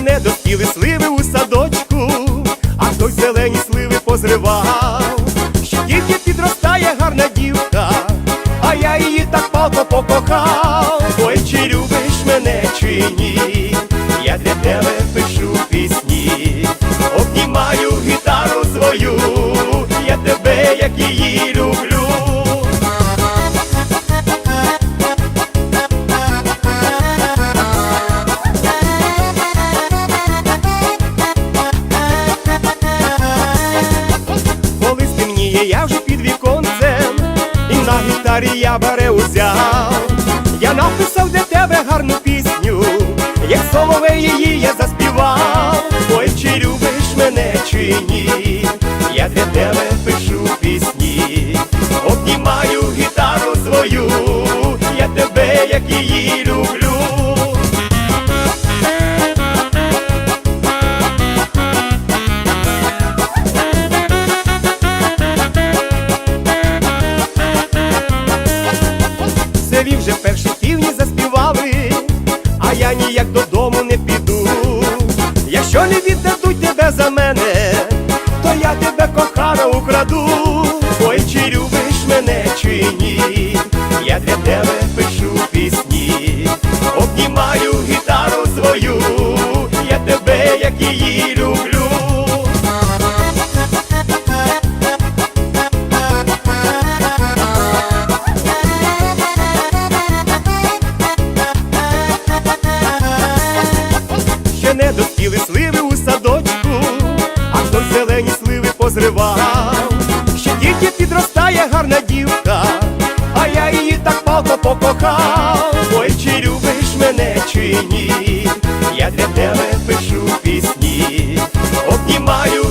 Не доскіли сливи у садочку, а хтось зелені сливи позривав, що тільки підростає гарна дівка, а я її так палко покохав. Стемніє, я вже під віконцем, і на гітарі я бере узяв. Я написав для тебе гарну пісню, як солове її я заспівав. Ой, чи любиш мене, чи ні? Я для тебе пишу пісні, обнімаю гітару В вже перші півні заспівали, а я ніяк додому не піду. Якщо не віддадуть тебе за мене, то я тебе кохана украду. Ой, чи любиш мене, чи ні? Я для тебе пишу людині, я для тебе пишу пісні, обнімаю.